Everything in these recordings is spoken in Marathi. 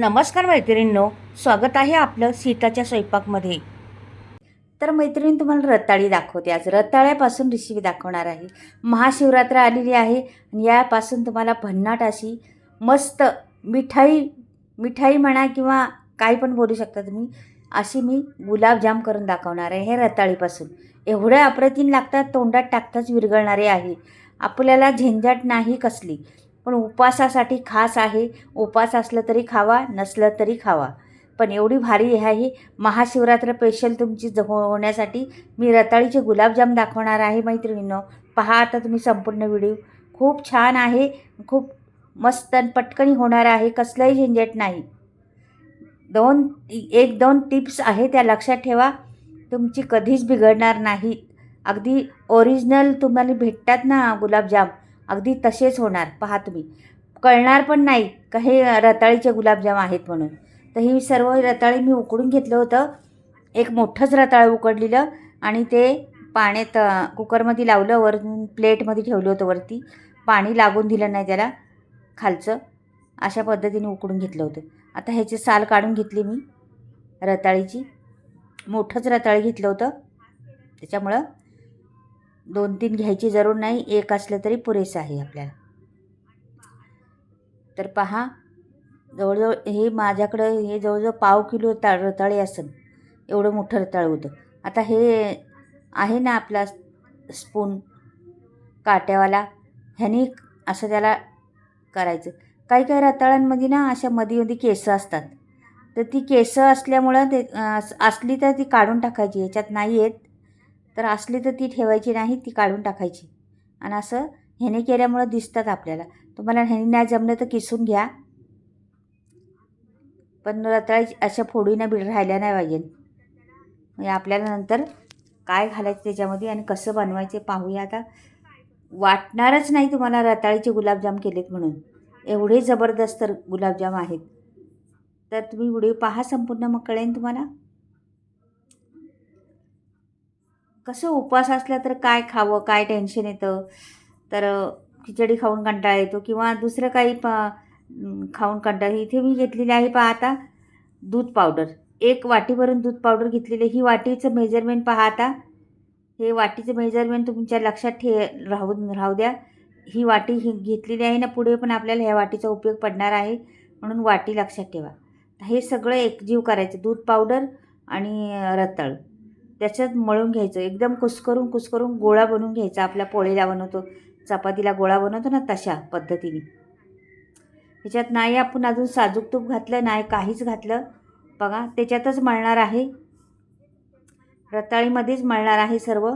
नमस्कार मैत्रिणींनो स्वागत आहे आपलं सीताच्या स्वयंपाकमध्ये. तर मैत्रिणी तुम्हाला रताळी दाखवते. आज रताळ्यापासून रेसिपी दाखवणार आहे. महाशिवरात्र आलेली आहे आणि यापासून तुम्हाला भन्नाट अशी मस्त मिठाई मिठाई म्हणा किंवा काही पण बोलू शकता तुम्ही अशी मी गुलाबजाम करून दाखवणार आहे हे रताळीपासून. एवढ्या अप्रतिम लागतात तोंडात टाकताच विरघळणारे आहे. आपल्याला झंझट नाही कसली. पण उपवासासाठी खास आहे. उपवास असलं तरी खावा नसलं तरी खावा. पण एवढी भारी आहे महाशिवरात्र स्पेशल तुमची ज- होण्यासाठी मी रताळीचे गुलाबजाम दाखवणार आहे मैत्रिणींनो. पहा आता तुम्ही संपूर्ण व्हिडिओ खूप छान आहे. खूप मस्त आणि पटकनी होणार आहे. कसलंही झंझट नाही. दोन एक दोन टिप्स आहे त्या लक्षात ठेवा. तुमची कधीच बिघडणार नाहीत अगदी ओरिजिनल तुम्हाला भेटतात ना गुलाबजाम. अगदी तसेच होणार पहा तुम्ही. कळणार पण नाही का हे रताळीचे गुलाबजाम आहेत म्हणून. तर ही सर्व रताळी मी उकडून घेतलं होतं. एक मोठंच रताळ उकडलेलं आणि ते पाण्यात कुकरमध्ये लावलं वरून प्लेटमध्ये ठेवलं होतं वरती. पाणी लागून दिलं नाही त्याला खालचं. अशा पद्धतीने उकडून घेतलं होतं. आता ह्याची साल काढून घेतली मी रताळीची. मोठंच रताळी घेतलं होतं. त्याच्यामुळं दोन तीन घ्यायची जरूर नाही एक असलं तरी पुरेसं आहे आपल्याला. तर पहा जवळजवळ हे माझ्याकडं हे जवळजवळ पाव किलो ता रताळे असेल एवढं मोठं रताळ होतं. आता हे आहे ना आपला स्पून काट्यावाला ह्यानी असं त्याला करायचं. काही काही रताळ्यांमध्ये ना अशा मधीमध्ये केसं असतात. तर ती केसं असल्यामुळं ते असली तर ती काढून टाकायची ह्याच्यात नाही आहेत तर असली तर ती ठेवायची नाही ती काढून टाकायची. आणि असं ह्याने केल्यामुळं दिसतात आपल्याला. तुम्हाला ह्याने नाही जमलं तर किसून घ्या. पण रताळी अशा फोडीनं बिड राहिल्या नाही पाहिजे म्हणजे आपल्याला नंतर काय घालायचं त्याच्यामध्ये आणि कसं बनवायचे पाहूया आता. वाटणारच नाही तुम्हाला रताळीचे गुलाबजाम केलेत म्हणून. एवढे जबरदस्त गुलाबजाम आहेत. तर तुम्ही व्हिडिओ पहा संपूर्ण मग कळेन तुम्हाला. कसं उपवास असला तर काय खावं काय टेन्शन येतं? तर खिचडी खाऊन कंटाळा येतो किंवा दुसरं काही प खाऊन कंटाळा इथे मी घेतलेली आहे पहा आता दूध पावडर एक वाटीभरून दूध पावडर घेतलेली ही वाटीचं मेजरमेंट पहा आता. हे वाटीचं मेजरमेंट तुमच्या लक्षात ठे राहू राहू द्या. ही वाटी ही घेतलेली आहे ना पुढे पण आपल्याला ह्या वाटीचा उपयोग पडणार आहे. म्हणून वाटी लक्षात ठेवा. हे सगळं एकजीव करायचं. दूध पावडर आणि रताळ. त्याच्यात मळून घ्यायचं. एकदम कुस्करून कुस्करून गोळा बनवून घ्यायचा. आपल्या पोळीला बनवतो. चपातीला गोळा बनवतो ना तशा पद्धतीने. ह्याच्यात नाही आपण अजून साजूक तूप घातलं नाही काहीच घातलं. बघा त्याच्यातच मळणार आहे. रताळीमध्येच मळणार आहे सर्व.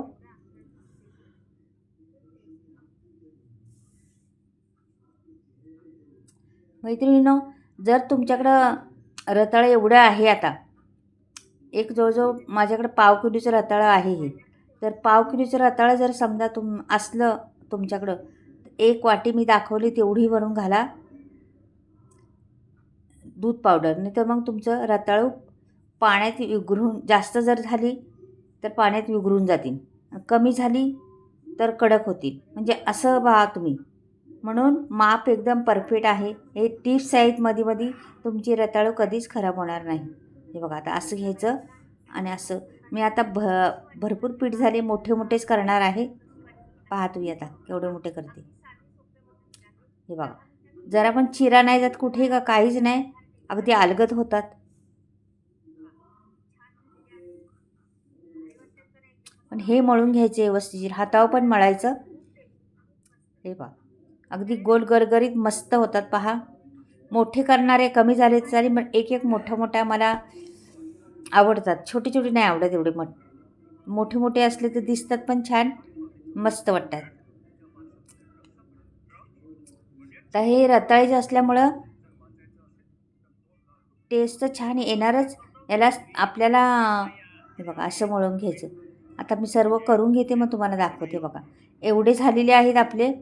मैत्रिणीनं जर तुमच्याकडं रताळं एवढं आहे आता एक जवळजवळ माझ्याकडं पाव किलोचं रताळं आहे हे. तर पाव किलोचं रताळं जर समजा तुम असलं तुमच्याकडं एक वाटी मी दाखवली तेवढी वरून घाला. दूध पावडर. नाही तर मग तुमचं रताळू पाण्यात विघरून जास्त जर झाली तर पाण्यात विघरून जातील. कमी झाली तर कडक होतील. म्हणजे असं पहा तुम्ही. म्हणून माप एकदम परफेक्ट आहे. हे टिप्स आहेत मध्ये मध्ये तुमची रताळू कधीच खराब होणार नाही. हे बघा आता असं घ्यायचं आणि असं. मी आता भ भरपूर पीठ झाले मोठे मोठेच करणार आहे. पहा तुम्ही आता केवढे मोठे करते. हे बघा जरा पण चिरा नाही जात कुठे का काहीच नाही. अगदी अलगत होतात. पण हे मळून घ्यायचे व्यवस्थित. हातावर पण मळायचं. हे पहा अगदी गोल गरगरीत मस्त होतात पहा. मोठे करणारे कमी झाले तरी मग एक एक मोठ्या मोठ्या मला आवडतात. छोटे छोटे नाही आवडत एवढे मोठ मोठे मोठे असले तर दिसतात पण छान मस्त वाटतात. तर हे रताळीचं असल्यामुळं टेस्ट तर छान येणारच. याला आपल्याला हे बघा असं मळून घ्यायचं. आता मी सर्व करून घेते मग तुम्हाला दाखवते बघा. एवढे झालेले आहेत आपले.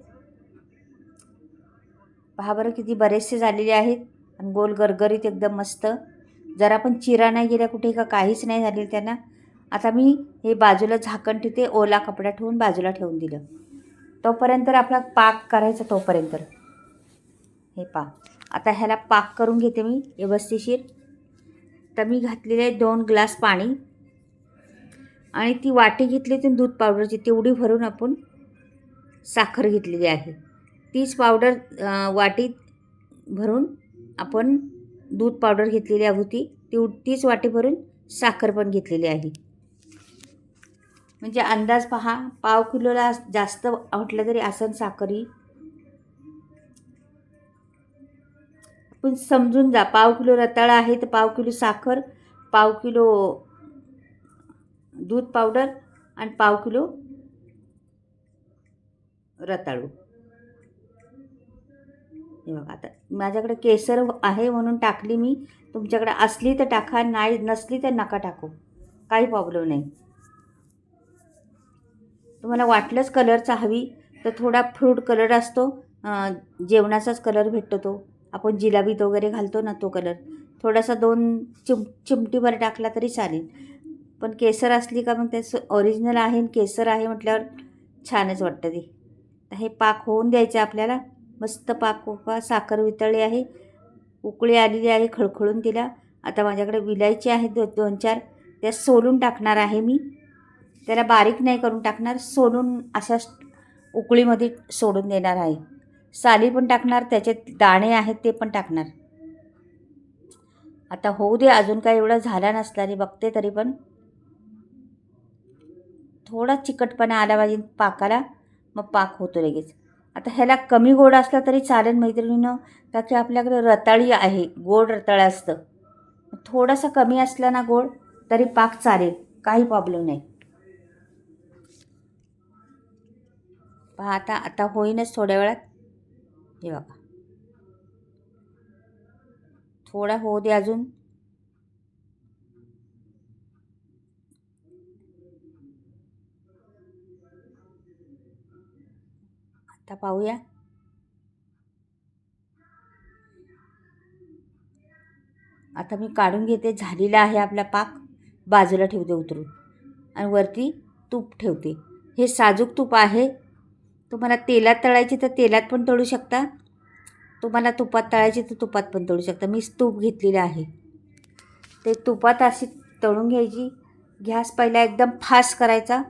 पहा बरं किती बरेचसे झालेले आहेत. आणि गोल गरगरीत एकदम मस्त. जरा पण चिरा नाही गेल्या कुठे का काहीच नाही झालेलं त्यांना. आता मी हे बाजूला झाकण ठेवते ओला कपडा ठेवून बाजूला ठेवून दिलं. तोपर्यंत आपला पाक करायचा तोपर्यंत. हे पा आता ह्याला पाक करून घेते मी व्यवस्थिशीर. तर मी घातलेले दोन ग्लास पाणी. आणि ती वाटी घेतली होती दूध पावडरची तेवढी भरून आपण साखर घेतलेली आहे. तीच पावडर वाटीत भरून आपण दूध पावडर घेतलेली होती ती तीच वाटी भरून साखर पण घेतलेली आहे. म्हणजे अंदाज पहा पाव किलोला जास्त म्हटलं तरी आसन साखरी. पण समजून जा पाव किलो रताळा आहे तर पाव किलो साखर पाव किलो दूध पावडर आणि पाव किलो रताळू. हे बघा आता माझ्याकडे केसर आहे म्हणून टाकली मी. तुमच्याकडे असली तर टाका नाही नसली तर नका टाकू. काही प्रॉब्लेम नाही. तुम्हाला वाटलंच कलरचा हवी तर थोडा फ्रूट कलर असतो. जेवणाचाच कलर भेटतो तो. आपण जिलाबीत वगैरे घालतो ना तो कलर थोडासा दोन चिम चिमटीभर टाकला तरी चालेल. पण केसर असली का मग त्याचं ओरिजिनल आहे आणि केसर आहे म्हटल्यावर छानच वाटतं ते. हे पाक होऊन द्यायचं आपल्याला. मस्त पाक साखर वितळली आहे. उकळी आलेली आहे खळखळून तिला. आता माझ्याकडे विलायची आहे दो दोन चार. त्या सोलून टाकणार आहे मी. त्याला बारीक नाही करून टाकणार. सोलून अशा उकळीमध्ये सोडून देणार आहे. साली पण टाकणार त्याच्यात दाणे आहेत ते पण टाकणार. आता होऊ दे अजून काय एवढं झाला नसला रे बघते तरी पण. थोडा चिकटपणा आला पाहिजे पाकाला. मग पाक होतो लगेच. आता ह्याला कमी गोड असला तरी चालेल मैत्रिणीनं. का की आपल्याकडे रताळी आहे गोड रताळं असतं. थोडासा कमी असला ना गोड तरी पाक चालेल काही प्रॉब्लेम नाही. पहा आता आता होईनच थोड्या वेळात. हे बघा. थोडा होऊ दे अजून. आता पाहूया. आता मी काढून घेते. झालेला आहे आपला पाक. बाजूला ठेवते उतरून. आणि वरती तूप ठेवते. हे साजूक तूप आहे. तुम्हाला तेलात तळायची तर तेलात पण तळू शकता. तुम्हाला तुपात तळायची तर तुपात पण तळू शकता. मी तूप घेतलेलं आहे. ते तुपात अशी तळून घ्यायची. गॅस पहिला एकदम फास्ट करायचा.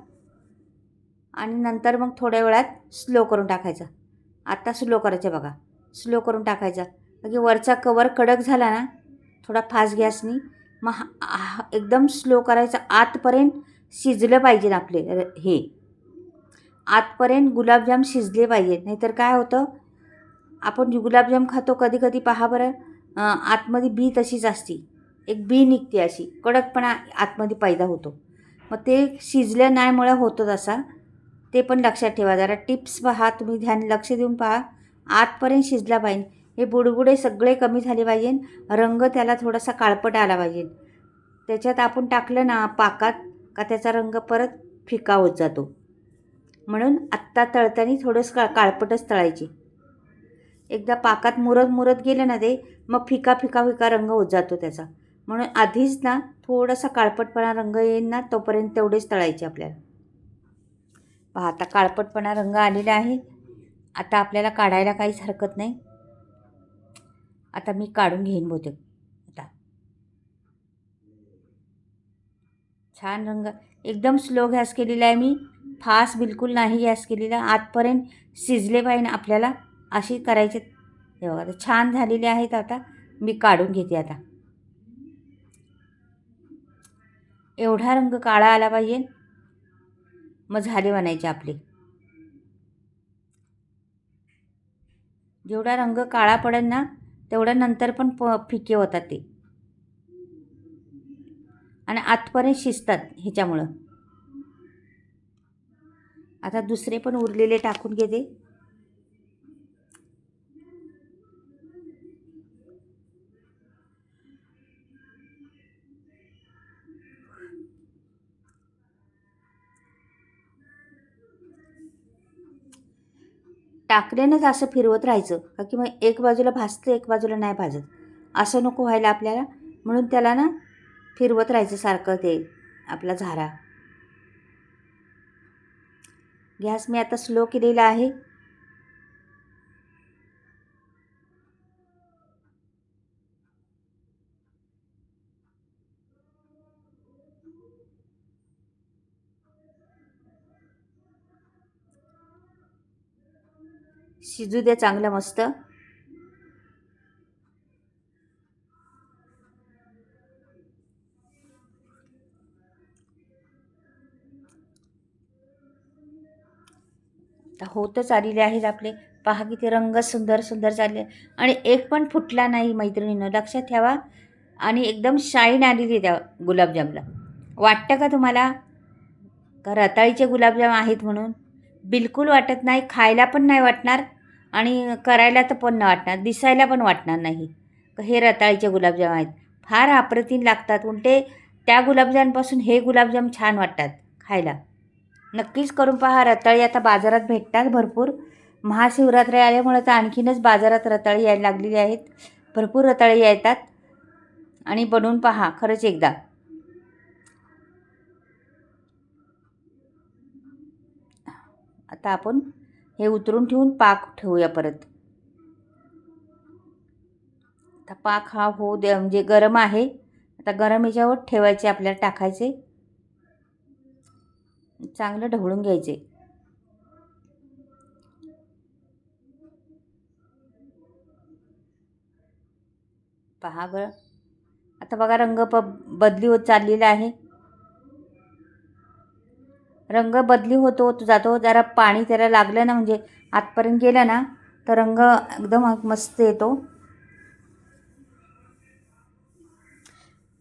आणि नंतर मग थोड्या वेळात स्लो करून टाकायचा. आत्ता स्लो करायचं बघा. स्लो करून टाकायचा. म्हणजे वरचा कवर कडक झाला ना थोडा फास्ट गॅसनी मग हा- हा- एकदम स्लो करायचा. आतपर्यंत शिजलं पाहिजे आपले र- हे. आतपर्यंत गुलाबजाम शिजले पाहिजे नाहीतर काय होतं आपण गुलाबजाम खातो कधी कधी पहा बरं आतमध्ये बी तशीच असती. एक बी निघते अशी. कडकपणा आतमध्ये पैदा होतो. मग ते शिजल्या नाहीमुळे होतो तसा ते पण लक्षात ठेवा. जरा टिप्स पहा तुम्ही ध्यान लक्ष देऊन पहा. आतपर्यंत शिजला पाहिजे. हे बुडबुडे सगळे कमी झाले पाहिजे. रंग त्याला थोडासा काळपट आला पाहिजे. त्याच्यात आपण टाकलं ना पाकात का त्याचा रंग परत फिका होत जातो. म्हणून आत्ता तळताना थोडंसं का काळपटच तळायचे. एकदा पाकात मुरत मुरत गेलं ना ते मग फिका फिका फिका रंग होत जातो त्याचा. म्हणून आधीच ना थोडासा काळपटपणा रंग येईल ना तोपर्यंत तेवढेच तळायचे आपल्याला. पाहता आता काळपटपणा रंग आलेला आहे. आता आपल्याला काढायला काहीच हरकत नाही. आता मी काढून घेईन बहुतेक. आता. छान रंग. एकदम स्लो गॅस केलेला आहे मी. फास्ट बिलकुल नाही गॅस केलेला. आतपर्यंत शिजले पाहिजे आपल्याला. अशी करायचे. हे बघा आता छान झालेले आहेत आता. मी काढून घेते आता. एवढा रंग काळा आला पाहिजे. मग झाले बनायचे आपले. जेवढा रंग काळा पडेल ना तेवढ्या नंतर पण प फिके होतात ते. आणि आतपर्यंत शिजतात ह्याच्यामुळं. आता दुसरे पण उरलेले टाकून घेते. टाकल्यानंच असं फिरवत राहायचं का की मग एक बाजूला भाजतं एक बाजूला नाही भाजत. असं नको व्हायला आपल्याला. म्हणून त्याला ना फिरवत राहायचं सारखं ते आपला झारा. गॅस मी आता स्लो केलेला आहे. शिजू द्या चांगलं मस्त. आता होतच आलेले आहेत आपले. पहा किती रंग सुंदर सुंदर चालले. आणि एक पण फुटला नाही मैत्रिणीनं. लक्षात ठेवा. आणि एकदम शाईन आलेली त्या गुलाबजामला. वाटतं का तुम्हाला? का रताळीचे गुलाबजाम आहेत म्हणून? बिलकुल वाटत नाही. खायला पण नाही वाटणार. आणि करायला तर पण वाटणार दिसायला पण वाटणार नाही. हे रताळीचे गुलाबजाम आहेत. फार अप्रतिम लागतात उलटे त्या गुलाबजामपासून हे गुलाबजाम छान वाटतात खायला. नक्कीच करून पहा रताळी आता बाजारात भेटतात भरपूर. महाशिवरात्री आल्यामुळे तर आणखीनच बाजारात रताळी यायला लागलेली आहेत. भरपूर रताळी येतात. आणि बनवून पहा खरंच एकदा. आता आपण हे उतरून ठेवून पाक ठेवूया परत. आता पाक हा होऊ दे म्हणजे गरम आहे. आता गरम याच्यावर ठेवायचे आपल्याला टाकायचे. चांगलं ढवळून घ्यायचे. पहा बरं आता बघा रंग प बदली होत चाललेला आहे. रंग बदली होतो होत जातो जरा पाणी त्याला लागलं ना म्हणजे आतपर्यंत गेलं ना तर रंग एकदम मस्त येतो.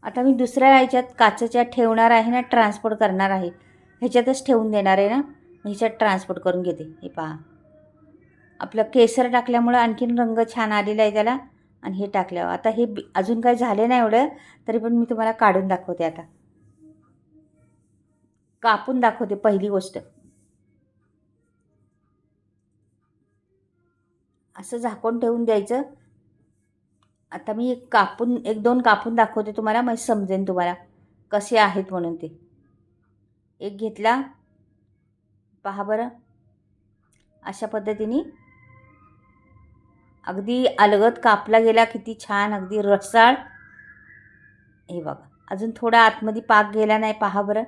आता मी दुसऱ्या ह्याच्यात काचेच्या ठेवणार आहे ना ट्रान्सपोर्ट करणार आहे. ह्याच्यातच ठेवून देणार आहे ना ह्याच्यात ट्रान्सपोर्ट करून घेते. हे पहा. आपलं केसर टाकल्यामुळं आणखीन रंग छान आलेला आहे त्याला आणि हे टाकल्यावर. आता हे बी- अजून काही झाले नाही एवढं तरी पण मी तुम्हाला काढून दाखवते आता. कापून दाखवते पहिली गोष्ट. असं झाकून ठेवून द्यायचं. आता मी एक कापून एक दोन कापून दाखवते तुम्हाला मग समजेन तुम्हाला कसे आहेत म्हणून ते. एक घेतला. पहा बरं. अशा पद्धतीने. अगदी अलगद कापला गेला किती छान अगदी रसाळ. हे बघा. अजून थोडा आतमध्ये पाक गेला नाही पहा बरं.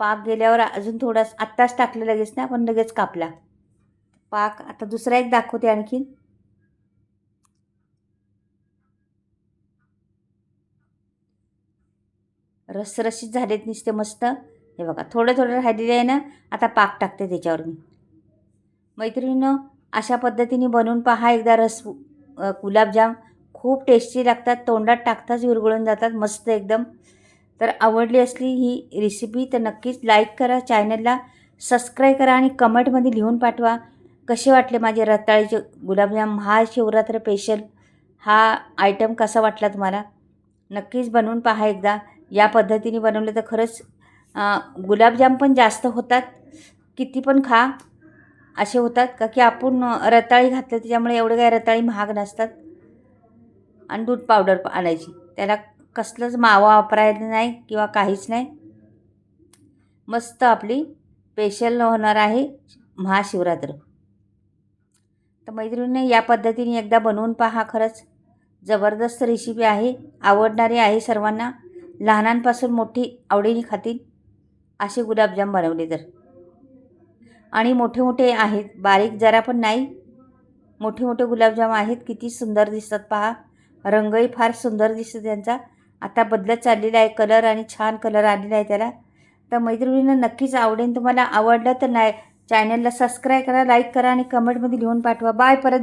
पाक गेल्यावर अजून थोडा आत्ताच टाकलं लगेच ना पण लगेच कापला. पाक आता दुसरा एक दाखवते आणखीन. रसरशीत झालेत नुसते मस्त. हे बघा थोडं थोडं राहिलेलं आहे ना आता पाक टाकते त्याच्यावर मी मैत्रिणीनं अशा पद्धतीने बनवून पहा एकदा रस गुलाबजाम. खूप टेस्टी लागतात तोंडात टाकताच विरघळून जातात मस्त एकदम. तर आवडली असली ही रेसिपी तर नक्कीच लाईक करा. चॅनलला सबस्क्राईब करा आणि कमेंटमध्ये लिहून पाठवा. कसे वाटले माझे रताळीचे गुलाबजाम? महाशिवरात्र स्पेशल हा आयटम कसा वाटला तुम्हाला? नक्कीच बनवून पहा एकदा. या पद्धतीने बनवलं तर खरंच गुलाबजाम पण जास्त होतात. किती पण खा असे होतात. का की आपण रताळी घातलं त्याच्यामुळे एवढे काय रताळी महाग नसतात. आणि दूध पावडर आणायची. त्याला कसलंच मावा वापरायला नाही किंवा काहीच नाही. मस्त आपली स्पेशल होणार आहे महाशिवरात्र. तर मैत्रिणीने या पद्धतीने एकदा बनवून पहा खरंच. जबरदस्त रेसिपी आहे आवडणारी आहे सर्वांना. लहानांपासून मोठी आवडीने खातील असे गुलाबजाम बनवले तर. आणि मोठे मोठे आहेत बारीक जरा पण नाही. मोठे मोठे गुलाबजाम आहेत किती सुंदर दिसतात पहा. रंगही फार सुंदर दिसतो त्यांचा. आता बदलत चाललेला आहे कलर आणि छान कलर आलेला आहे त्याला. तर मैत्रिणींना नक्कीच आवडेल. तुम्हाला आवडलं तर नाही चॅनलला सबस्क्राईब करा लाईक करा आणि कमेंटमध्ये लिहून पाठवा. बाय परत